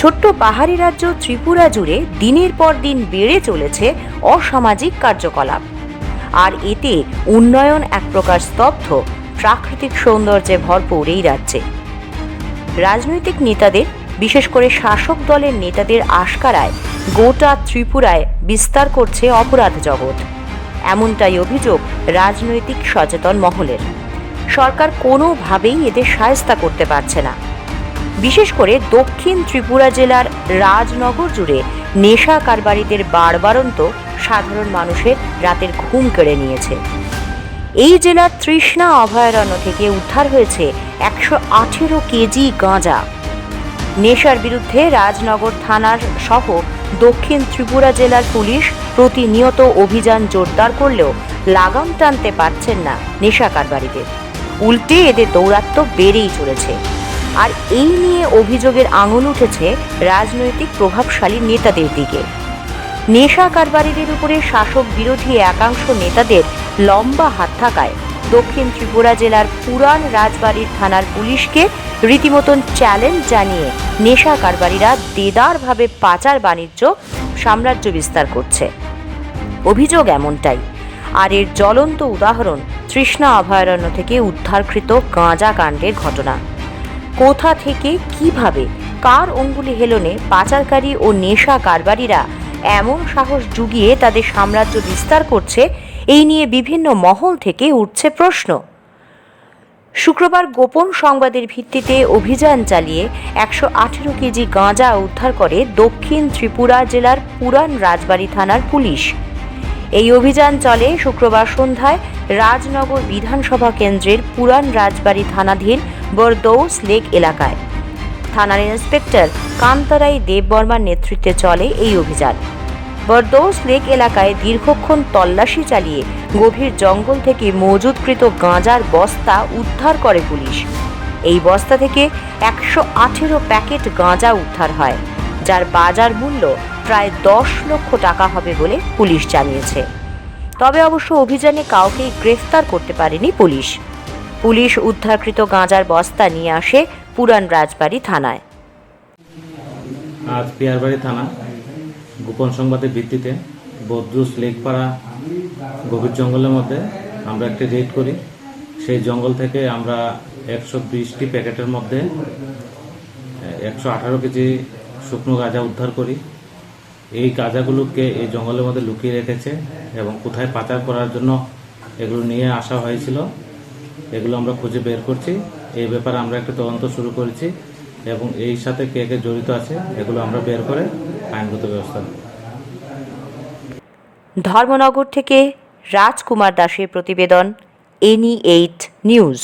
ছোট্ট পাহাড়ি রাজ্য ত্রিপুরা জুড়ে দিনের পর দিন বেড়ে চলেছে অসামাজিক কার্যকলাপ। আর এতে উন্নয়ন এক প্রকার স্তব্ধ, প্রাকৃতিক সৌন্দর্যে ভরপুর এই রাজ্যে। রাজনৈতিক নেতাদের, বিশেষ করে শাসক দলের নেতাদের আশকারায় গোটা ত্রিপুরায় বিস্তার করছে অপরাধ জগৎ। এমনটাই অভিযোগ রাজনৈতিক সচেতন মহলের। সরকার কোনোভাবেই এদের সায়স্তা করতে পারছে না। বিশেষ করে দক্ষিণ ত্রিপুরা জেলার রাজনগর জুড়ে নেশা কারবারিদের বাড়বাড়ন্ত সাধারণ মানুষের রাতের ঘুম কেড়ে নিয়েছে। এই জেলার তৃষ্ণা অভয়ারণ্য থেকে উদ্ধার হয়েছে একশো আঠেরো কেজি গাঁজা। নেশার বিরুদ্ধে রাজনগর থানার সহ দক্ষিণ ত্রিপুরা জেলার পুলিশ প্রতিনিয়ত অভিযান জোরদার করলেও লাগাম টানতে পারছেন না নেশা কারবারিদের। উল্টে এদের দৌরাত্ম্য বেড়েই চলেছে। আর এই নিয়ে অভিযোগের আঙুল উঠেছে রাজনৈতিক প্রভাবশালী নেতাদের দিকে। নেশা কারবারিদের উপরে শাসক বিরোধী একাংশ নেতাদের লম্বা হাত থাকায় দক্ষিণ ত্রিপুরা জেলার পুরান রাজবাড়ির থানার পুলিশকে রীতিমতন চ্যালেঞ্জ জানিয়ে নেশা কারবারিরা দেদারভাবে পাচার বাণিজ্য, সাম্রাজ্য বিস্তার করছে। অভিযোগ এমনটাই। আর এর জ্বলন্ত উদাহরণ তৃষ্ণা অভয়ারণ্য থেকে উদ্ধারকৃত গাঁজা কাণ্ডের ঘটনা। কোথা থেকে, কীভাবে, কার অঙ্গুলি হেলনে পাচারকারী ও নেশা কারবারিরা এমন সাহস জুগিয়ে তাদের সাম্রাজ্য বিস্তার করছে, এই নিয়ে বিভিন্ন মহল থেকে উঠছে প্রশ্ন। শুক্রবার গোপন সংবাদের ভিত্তিতে অভিযান চালিয়ে একশো আঠেরো কেজি গাঁজা উদ্ধার করে দক্ষিণ ত্রিপুরা জেলার পুরান রাজবাড়ী থানার পুলিশ। এই অভিযান চলে শুক্রবার সন্ধ্যায় রাজনগর বিধানসভা কেন্দ্রের পুরান রাজবাড়ী থানাধীন বরদৌস লেক এলাকায়। থানার ইন্সপেক্টর কান্তারাই দেববর্মার নেতৃত্বে চলে এই অভিযান। বরদৌস লেক এলাকায় দীর্ঘক্ষণ তল্লাশি চালিয়ে গভীর জঙ্গল থেকে মজুদকৃত গাঁজার বস্তা উদ্ধার করে পুলিশ। এই বস্তা থেকে একশো আঠেরো প্যাকেট গাঁজা উদ্ধার হয়, যার বাজার মূল্য প্রায় দশ লক্ষ টাকা হবে বলে পুলিশ জানিয়েছে। তবে অবশ্য অভিযানে কাউকেই গ্রেফতার করতে পারেনি পুলিশ। পুলিশ উদ্ধারকৃত গাঁজার বস্তা নিয়ে আসে পুরান রাজবাড়ী থানায়। আজ পিয়ারবাড়ি থানা, গোপন সংবাদের ভিত্তিতে বদ্রুস লেকপাড়া গভীর জঙ্গলের মধ্যে আমরা একটি রেড করি। সেই জঙ্গল থেকে আমরা একশো বিশটি প্যাকেটের মধ্যে, একশো আঠারো কেজি শুকনো গাঁজা উদ্ধার করি। এই গাঁজাগুলোকে এই জঙ্গলের মধ্যে লুকিয়ে রেখেছে এবং কোথায় পাচার করার জন্য এগুলো নিয়ে আসা হয়েছিল। এগুলো আমরা খুঁজে বের করছি। এই ব্যাপারে আমরা একটা তদন্ত শুরু করেছি এবং এই সাথে কে কে জড়িত আছে, এগুলো আমরা বের করে আইনগত ব্যবস্থা ধর্মনগর থেকে রাজকুমার দাসের প্রতিবেদন এনি এইট নিউজ।